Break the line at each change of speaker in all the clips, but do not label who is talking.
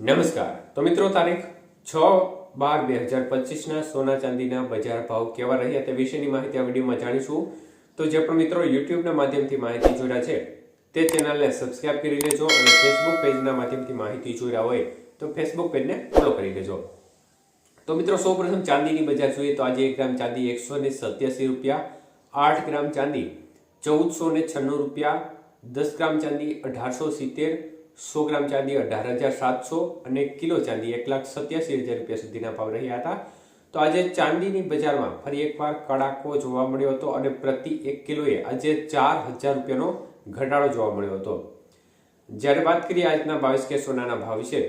નમસ્કાર. તો મિત્રો તારીખ છ બાર બે હજાર પચીસના સોના ચાંદીના બજાર ભાવ કેવા રહ્યા તે વિશેની માહિતી આ વિડીયોમાં જાણીશું. તો જે પણ મિત્રો યુટ્યુબના માધ્યમથી માહિતી જોડ્યા છે, તે ચેનલને સબસ્ક્રાઇબ કરી લેજો અને ફેસબુક પેજના માધ્યમથી માહિતી જોડ્યા હોય તો ફેસબુક પેજને ફોલો કરી લેજો. તો મિત્રો સૌપ્રથમ ચાંદીની બજાર જોઈએ તો આજે એક ગ્રામ ચાંદી એકસો ને સત્યાસી રૂપિયા, આઠ ગ્રામ ચાંદી ચૌદસો ને છન્નું રૂપિયા, દસ ગ્રામ ચાંદી અઢારસો સિત્તેર સો ગ્રામ ચાંદી અઢાર હજાર સાતસો અને કિલો ચાંદી એક લાખ સત્યાસી હજાર રૂપિયા સુધીના ભાવ રહ્યા હતા. તો આજે ચાંદીની બજારમાં ફરી એકવાર કડાકો જોવા મળ્યો હતો અને પ્રતિ એક કિલોએ આજે ચાર હજાર રૂપિયાનો ઘટાડો જોવા મળ્યો હતો. જ્યારે વાત કરીએ આજના બાવીસ કે સોનાના ભાવ વિશે,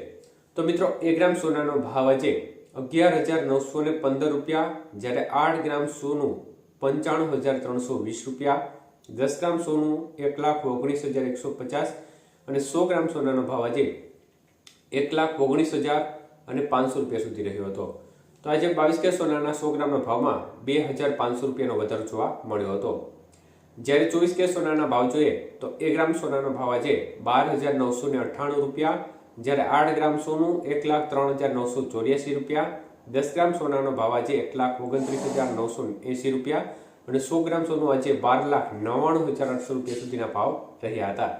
તો મિત્રો એક ગ્રામ સોનાનો ભાવ આજે અગિયાર હજાર નવસો ને પંદર રૂપિયા, જ્યારે આઠ ગ્રામ સોનું પંચાણું હજાર ત્રણસો વીસ રૂપિયા, દસ ગ્રામ સોનું એક લાખ ઓગણીસ હજાર એકસો પચાસ અને સો ગ્રામ સોનાનો ભાવ આજે એક લાખ ઓગણીસ હજાર અને પાંચસો રૂપિયા સુધી રહ્યો હતો. તો આજે બાવીસ કે સોનાના સો ગ્રામના ભાવમાં બે હજાર પાંચસો રૂપિયાનો વધારો જોવા મળ્યો હતો. જ્યારે ચોવીસ કે સોનાના ભાવ જોઈએ તો એક ગ્રામ સોનાનો ભાવ આજે બાર હજાર નવસો ને અઠ્ઠાણું રૂપિયા, જ્યારે આઠ ગ્રામ સોનું એક લાખ ત્રણ હજાર નવસો ચોર્યાસી રૂપિયા, દસ ગ્રામ સોનાનો ભાવ આજે એક લાખ ઓગણત્રીસ હજાર નવસો એંસી રૂપિયા અને સો ગ્રામ સોનું આજે બાર લાખ નવ્વાણું હજાર આઠસો રૂપિયા સુધીના ભાવ રહ્યા હતા.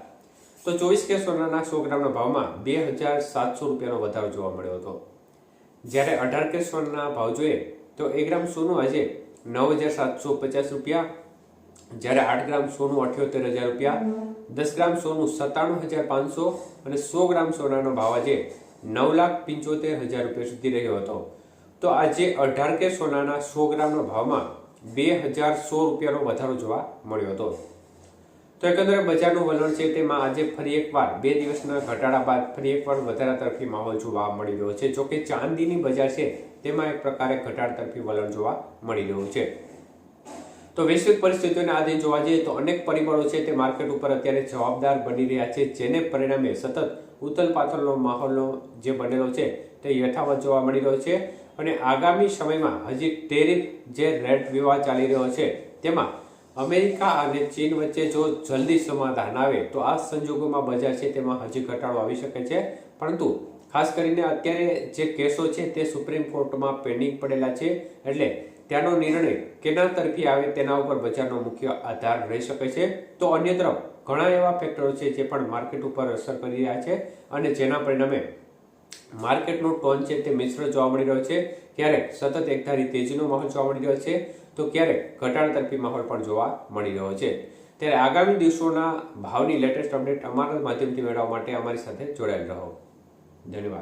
તો ચોવીસ કે સોનાના સો ગ્રામના ભાવમાં બે હજાર સાતસો રૂપિયાનો વધારો જોવા મળ્યો હતો. જ્યારે અઢાર કે સોનાના ભાવ જોઈએ તો એક ગ્રામ સોનું આજે નવ હજાર સાતસો પચાસ રૂપિયા, જ્યારે આઠ ગ્રામ સોનું અઠ્યોતેર હજાર રૂપિયા, દસ ગ્રામ સોનું સત્તાણું હજાર પાંચસો અને સો ગ્રામ સોનાનો ભાવ આજે નવ લાખ પંચોતેર હજાર રૂપિયા સુધી રહ્યો હતો. તો આજે અઢાર કે સોનાના સો ગ્રામના ભાવમાં બે હજાર સો રૂપિયાનો વધારો જોવા મળ્યો હતો. તો એકંદરે બજારનું વલણ છે તેમાં આજે ફરી એકવાર, બે દિવસના ઘટાડા બાદ ફરી એકવાર વધારા તરફી માહોલ જોવા મળી રહ્યો છે. જોકે ચાંદીની બજાર છે તેમાં એક પ્રકારે ઘટાડ તરફી વલણ જોવા મળી રહ્યું છે. તો વૈશ્વિક પરિસ્થિતિઓને આધીન જોવા જઈએ તો અનેક પરિબળો છે તે માર્કેટ ઉપર અત્યારે જવાબદાર બની રહ્યા છે, જેને પરિણામે સતત ઉથલ પાથલનો માહોલનો જે બનેલો છે તે યથાવત જોવા મળી રહ્યો છે. અને આગામી સમયમાં હજી ટેરિફ જે રેટ વિવાહ ચાલી રહ્યો છે તેમાં અમેરિકા અને ચીન વચ્ચે જો જલ્દી સમાધાન આવે, તો આ સંજોગોમાં બજાર છે તેમાં હજી ઘટાડો આવી શકે છે. પરંતુ ખાસ કરીને અત્યારે જે કેસો છે તે સુપ્રીમ કોર્ટમાં પેન્ડિંગ પડેલા છે. એટલે ત્યાંનો નિર્ણય કેના તરફી આવે તેના ઉપર બજારનો મુખ્ય આધાર રહી શકે છે. તો અન્ય તરફ ઘણા એવા ફેક્ટરો છે જે પણ માર્કેટ ઉપર અસર કરી રહ્યા છે અને જેના પરિણામે માર્કેટનો ટોન છે તે મિશ્ર જોવા મળી રહ્યો છે. ક્યારેક સતત એકધારી તેજીનો માહોલ જોવા મળી રહ્યો છે, તો ક્યારેક ઘટાડા તરફી માહોલ પણ જોવા મળી રહ્યો છે. ત્યારે આગામી દિવસોના ભાવની લેટેસ્ટ અપડેટ અમારા માધ્યમથી મેળવવા માટે અમારી સાથે જોડાયેલ રહો. ધન્યવાદ.